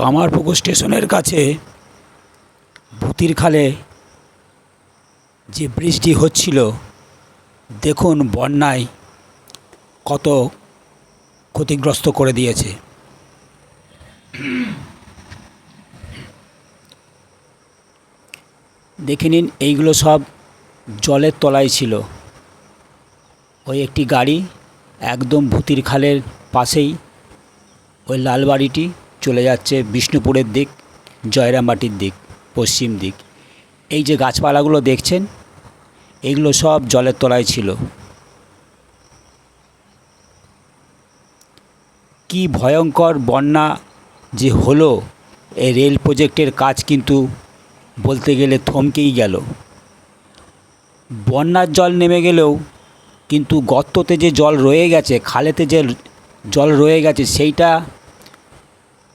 কামারপুকুর স্টেশনের কাছে ভূতির খালে যে বৃষ্টি হচ্ছিল, দেখুন বন্যায় কত ক্ষতিগ্রস্ত করে দিয়েছে। দেখে নিন, এইগুলো সব জলের তলায় ছিল। ওই একটি গাড়ি একদম ভূতির খালের পাশেই, ওই লাল বাড়িটি চলে যাচ্ছে বিষ্ণুপুরের দিক, জয়রামবাটির দিক, পশ্চিম দিক। এই যে গাছপালাগুলো দেখছেন, এগুলো সব জলের তলায় ছিল। কি ভয়ঙ্কর বন্যা যে হলো এই রেল প্রজেক্টের কাজ কিন্তু বলতে গেলে থমকেই গেল। বন্যার জল নেমে গেলেও কিন্তু গর্ততে যে জল রয়ে গেছে, খালেতে যে জল রয়ে গেছে, সেইটা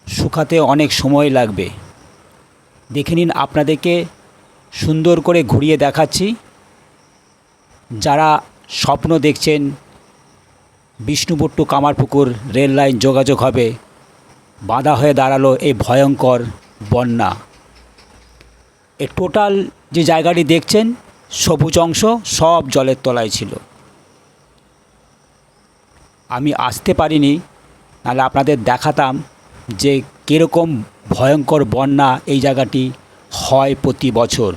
শুকাতে অনেক সময় লাগবে। দেখে নিন আপনাদেরকে সুন্দর করে ঘুরিয়ে দেখাচ্ছি। যারা স্বপ্ন দেখছেন Bishnupur to Kamarpukur rail line যোগাযোগ হবে, বাধা হয়ে দাঁড়াল এই ভয়ঙ্কর বন্যা। এ টোটাল যে জায়গাটি দেখছেন, সবুজ অংশ সব জলের তলায় ছিল। আমি আসতে পারিনি, নাহলে আপনাদের দেখাতাম যে কীরকম ভয়ঙ্কর বন্যা এই জায়গাটি হয় প্রতি বছর।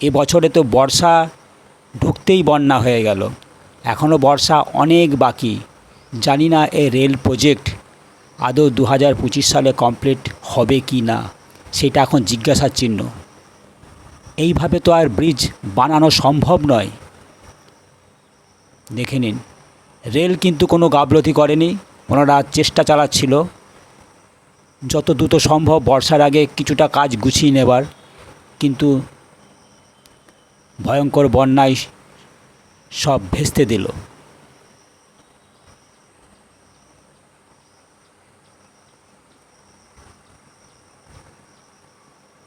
এ বছরে তো বর্ষা ঢুকতেই বন্যা হয়ে গেল। এখনও বর্ষা অনেক বাকি। জানি না এই রেল প্রজেক্ট আদৌ দু হাজার পঁচিশ সালে কমপ্লিট হবে কি না, সেটা এখন জিজ্ঞাসার চিহ্ন। এইভাবে তো আর ব্রিজ বানানো সম্ভব নয়। দেখে নিন, রেল কিন্তু কোনো গাফলতি করেনি, ওনারা চেষ্টা চালাচ্ছিল। যত দ্রুত সম্ভব বর্ষার আগে কিছুটা কাজ গুছিয়ে নেবার। কিন্তু ভয়ঙ্কর বন্যায় সব ভেস্তে দিল।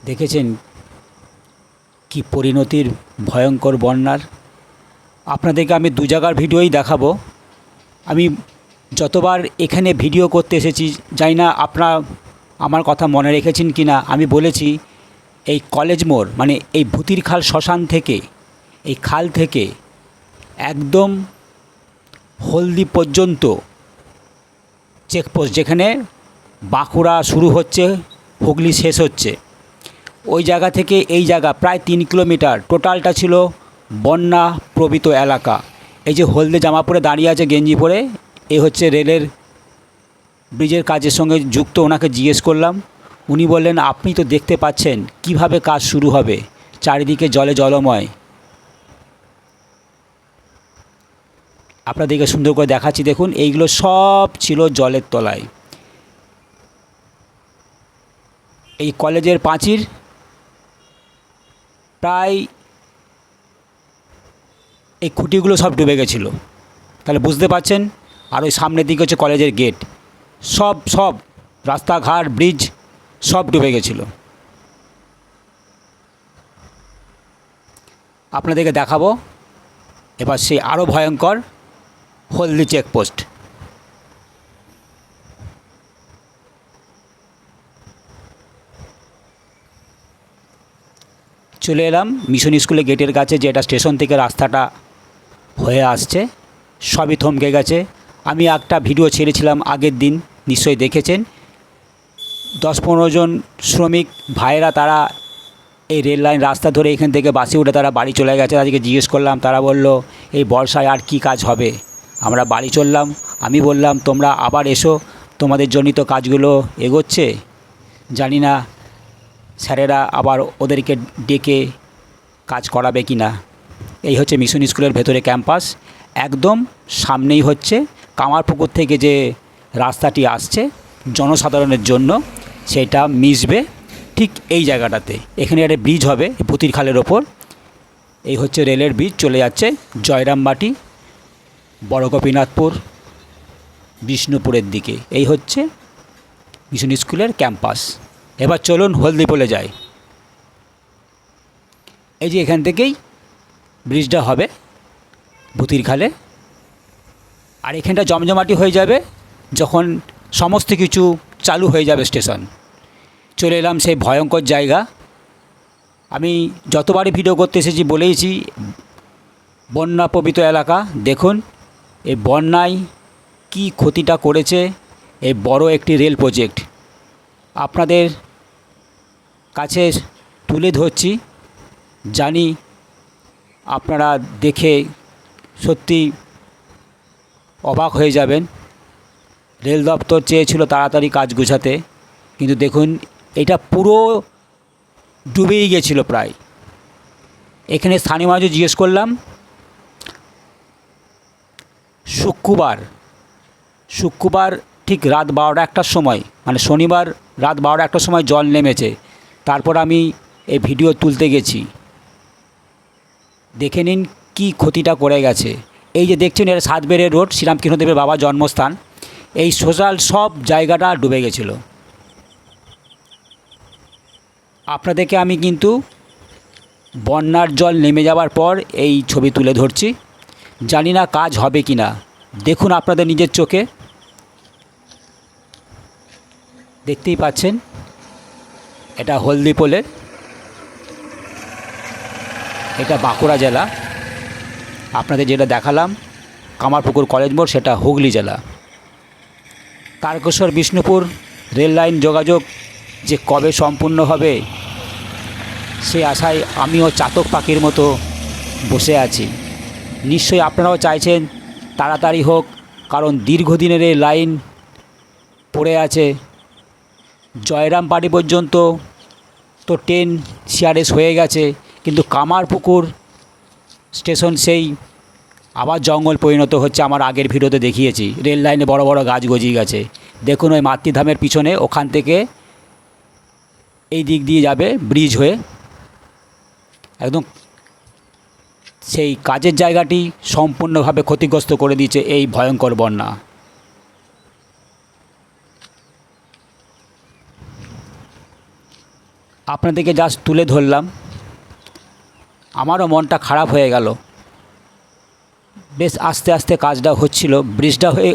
দেখেছেন কি পরিণতির ভয়ঙ্কর বন্যার? আপনাদেরকে আমি দু জায়গার ভিডিওই দেখাবো। আমি যতবার এখানে ভিডিও করতে এসেছি, জানি না আপনারা আমার কথা মনে রেখেছেন কি না আমি বলেছি, এই কলেজ মোড় মানে এই ভূতির খাল শ্মশান থেকে, এই খাল থেকে একদম হলদি পর্যন্ত চেকপোস্ট যেখানে বাঁকুড়া শুরু হচ্ছে, হুগলি শেষ হচ্ছে। ওই জায়গা থেকে এই জায়গা প্রায় তিন কিলোমিটার, টোটালটা ছিল বন্যা প্রবিত এলাকা। এই যে হলদে জামা পরে দাঁড়িয়ে আছে গেঞ্জি পরে, এ হচ্ছে রেলের ব্রিজের কাজের সঙ্গে যুক্ত ওনাকে জিজ্ঞেস করলাম। উনি বললেন, আপনি তো দেখতে পাচ্ছেন কীভাবে কাজ শুরু হবে। চারিদিকে জলে জলময়। আপনাদেরকে সুন্দর করে দেখাচ্ছি, দেখুন, এইগুলো সব ছিল জলের তলায়। এই কলেজের পাঁচির প্রায় এই খুঁটিগুলো সব ডুবে গেছিল। তাহলে বুঝতে পারছেন, আর ওই সামনের দিকে হচ্ছে কলেজের গেট। সব সব, রাস্তাঘাট, ব্রিজ সব ডুবে গেছিল। আপনাদেরকে দেখাবো, এবার সেই আরও ভয়ঙ্কর হলদি চেকপোস্ট। চলে এলাম, মিশন স্কুলের গেটের কাছে, যেটা স্টেশন থেকে রাস্তাটা হয়ে আসছে, সবই থমকে গেছে। আমি একটা ভিডিও ছেড়েছিলাম আগের দিন, নিশ্চয়ই দেখেছেন। দশ পনেরো জন শ্রমিক ভাইয়েরা তারা এই রেল লাইন রাস্তা ধরে এখান থেকে বাসে উঠে তারা বাড়ি চলে গেছে। তাদেরকে জিজ্ঞেস করলাম, তারা বলল, এই বর্ষায় আর কি কাজ হবে? আমরা বাড়ি চললাম, আমি বললাম, তোমরা আবার এসো, তোমাদের জন্যই তো কাজগুলো এগোচ্ছে। জানি না স্যারেরা আবার ওদেরকে ডেকে কাজ করাবে কি না এই হচ্ছে মিশন স্কুলের ভেতরে ক্যাম্পাস। একদম সামনেই হচ্ছে কামারপুকুর থেকে যে রাস্তাটি আসছে জনসাধারণের জন্য সেটা মিশবে ঠিক এই জায়গাটাতে। এখানে একটা ব্রিজ হবে পুতির খালের ওপর। এই হচ্ছে রেলের ব্রিজ, চলে যাচ্ছে জয়রামবাটি, বড় গোপীনাথপুর, বিষ্ণুপুরের দিকে। এই হচ্ছে মিশন স্কুলের ক্যাম্পাস। এবার চলুন হলদি বলে যাই। এই যে এখান থেকেই ব্রিজটা হবে ভূতির খালে। আর এখানটা জমজমাটি হয়ে যাবে যখন সমস্ত কিছু চালু হয়ে যাবে স্টেশন। চলে এলাম সেই ভয়ঙ্কর জায়গা। আমি যতবারই ভিডিও করতে এসেছি বলেইছি, বন্যা প্রবিত এলাকা, দেখুন এই বন্যায় কি ক্ষতিটা করেছে এই বড় একটি রেল প্রজেক্ট। আপনাদের কাছে তুলে ধরছি, জানি আপনারা দেখে সত্যি অবাক হয়ে যাবেন। রেল দপ্তর চেয়েছিল তাড়াতাড়ি কাজ গোছাতে, কিন্তু দেখুন, এটা পুরো ডুবেই গেছিল প্রায়। এখানে স্থানীয় মানুষ জিজ্ঞেস করলাম, শুক্রবার শুক্রবার ঠিক রাত বারোটা একটার সময় মানে শনিবার রাত বারোটা একটার সময় জল নেমেছে, তারপর আমি এই ভিডিও তুলতে গেছি। দেখে নিন কী ক্ষতিটা করে গেছে। এই যে দেখছেন, এটা সাতবেড়ের রোড, শ্রীরামকৃষ্ণদেবের বাবার জন্মস্থান। এই সোশ্যাল সব জায়গাটা ডুবে গেছিল। আপনাদেরকে আমি কিন্তু বন্যার জল নেমে যাওয়ার পর এই ছবি তুলে ধরছি। জানি না কাজ হবে কি না দেখুন আপনাদের নিজের চোখে। দেখতেই পাচ্ছেন, এটা হলদিপোলের এটা বাঁকুড়া জেলা। আপনাদের যেটা দেখালাম, কামারপুকুর কলেজ মোড়, সেটা হুগলি জেলা। তারকেশ্বর, বিষ্ণুপুর, রেল লাইন যোগাযোগ যে কবে সম্পূর্ণ হবে, সে আশায় আমিও চাতক পাখির মতো বসে আছি। নিশ্চয়ই আপনারাও চাইছেন তাড়াতাড়ি হোক, কারণ দীর্ঘদিনের এই লাইন পড়ে আছে। জয়রাম পাড়ি পর্যন্ত তো ট্রেন সিআরএস হয়ে গেছে, কিন্তু কামারপুকুর স্টেশন সেই আবার জঙ্গল পরিণত হচ্ছে, আমার আগের ভিডিওতে দেখিয়েছি। রেল লাইনে বড় বড় গাছ গজিয়ে গেছে। দেখুন ওই মাতৃধামের পিছনে, ওখান থেকে এই দিক দিয়ে যাবে ব্রিজ হয়ে। একদম সেই কাজের জায়গাটি সম্পূর্ণভাবে ক্ষতিগ্রস্ত করে দিয়েছে এই ভয়ঙ্কর বন্যা। আপনাদেরকে জাস্ট তুলে ধরলাম। আমারও মনটা খারাপ হয়ে গেল। বেশ আস্তে আস্তে কাজটা হচ্ছিল। ব্রিজটা হয়ে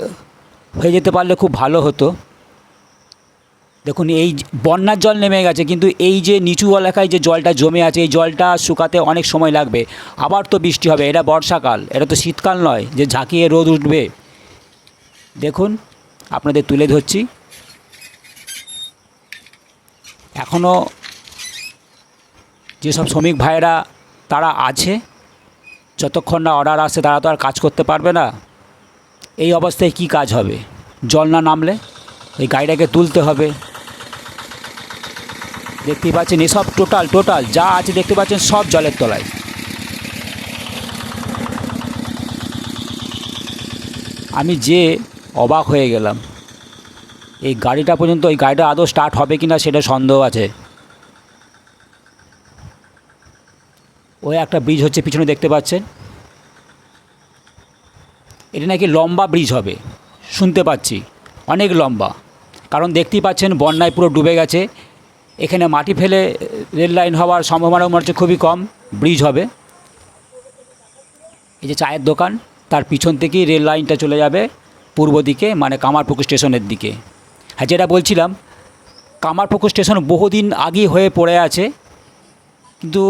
হয়ে যেতে পারলে খুব ভালো হতো। দেখুন, এই বন্যার জল নেমে গেছে, কিন্তু এই যে নিচু এলাকায় যে জলটা জমে আছে, এই জলটা শুকাতে অনেক সময় লাগবে। আবার তো বৃষ্টি হবে, এটা বর্ষাকাল, এটা তো শীতকাল নয় যে ঝাঁকিয়ে রোদ উঠবে। দেখুন, আপনাদের তুলে ধরছি। এখনও যেসব শ্রমিক ভাইয়েরা তারা আছে। যতক্ষণ না অর্ডার আসে, তারা তো আর কাজ করতে পারবে না। এই অবস্থায় কি কাজ হবে? জল না নামলে? এই গাড়িটাকে তুলতে হবে। দেখতে পাচ্ছেন, এসব টোটাল টোটাল, যা আছে দেখতে পাচ্ছেন সব জলের তলায়। আমি যে অবাক হয়ে গেলাম। এই গাড়িটা পর্যন্ত, এই গাড়িটা আদৌ স্টার্ট হবে কি না সেটা সন্দেহ আছে। ওই একটা ব্রিজ হচ্ছে, পিছনে দেখতে পাচ্ছেন। এটা নাকি লম্বা ব্রিজ হবে, শুনতে পাচ্ছি। অনেক লম্বা। কারণ দেখতেই পাচ্ছেন, বন্যায় পুরো ডুবে গেছে। এখানে মাটি ফেলে রেল লাইন হওয়ার সম্ভাবনা মনে হচ্ছে খুবই কম ব্রিজ হবে। এই যে চায়ের দোকান, তার পিছন থেকেই রেল লাইনটা চলে যাবে পূর্ব দিকে মানে কামারপুকুর স্টেশনের দিকে। হ্যাঁ যেটা বলছিলাম, কামারপুকুর স্টেশন বহুদিন আগেই হয়ে পড়ে আছে, কিন্তু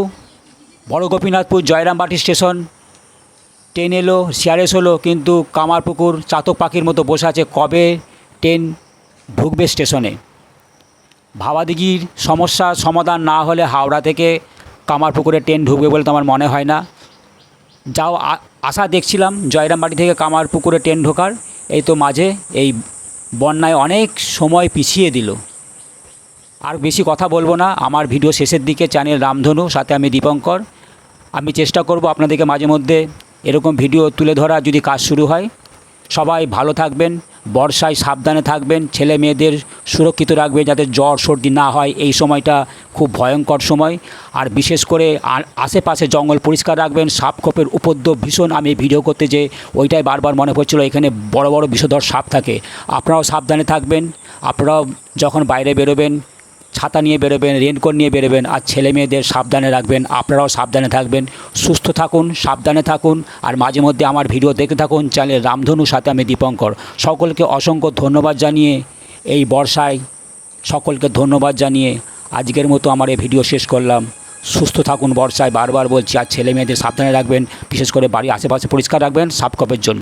বড় গোপীনাথপুর জয়রামবাটি স্টেশন। ট্রেন এলো, সিআরএস হলো, কিন্তু কামারপুকুর চাতক পাখির মতো বসে আছে কবে ট্রেন ঢুকবে স্টেশনে। ভাবাদিঘির সমস্যার সমাধান না হলে হাওড়া থেকে কামারপুকুরে ট্রেন ঢুকবে বলে তো আমার মনে হয় না। যাও আশা দেখছিলাম জয়রামবাটি থেকে কামারপুকুরে ট্রেন ঢোকার। এই তো মাঝে এই বন্যায় অনেক সময় পিছিয়ে দিল। আর বেশি কথা বলব না। আমার ভিডিও শেষের দিকে চ্যানেল রামধনু, সাথে আমি দীপঙ্কর। আমি চেষ্টা করব আপনাদেরকে মাঝে মধ্যে এরকম ভিডিও তুলে ধরা যদি কাজ শুরু হয়। সবাই ভালো থাকবেন, বর্ষায় সাবধানে থাকবেন, ছেলে মেয়েদের সুরক্ষিত রাখবেন যাতে জ্বর সর্দি না হয়। এই সময়টা খুব ভয়ঙ্কর সময়। আর বিশেষ করে আশেপাশে জঙ্গল পরিষ্কার রাখবেন, সাপ খোপের উপদ্রব ভীষণ। আমি ভিডিও করতে যে ওইটাই বারবার মনে পড়ছিল, এখানে বড় বড় বিষধর সাপ থাকে। আপনারাও সাবধানে থাকবেন, আপনারাও যখন বাইরে বেরোবেন ছাতা নিয়ে বেরোবেন রেনকোট নিয়ে বেরোবেন আর ছেলে মেয়েদের সাবধানে রাখবেন, আপনারাও সাবধানে থাকবেন। সুস্থ থাকুন, সাবধানে থাকুন আর মাঝে মধ্যে আমার ভিডিও দেখতে থাকুন চ্যানেল রামধনু সাথে আমি দীপঙ্কর। সকলকে অসংখ্য ধন্যবাদ জানিয়ে এই বর্ষায় সকলকে ধন্যবাদ জানিয়ে আজকের মতো আমার এই ভিডিও শেষ করলাম। সুস্থ থাকুন বর্ষায় বারবার বলছি, আর ছেলে মেয়েদের সাবধানে রাখবেন, বিশেষ করে বাড়ির আশেপাশে পরিষ্কার রাখবেন সাপ কপের জন্য।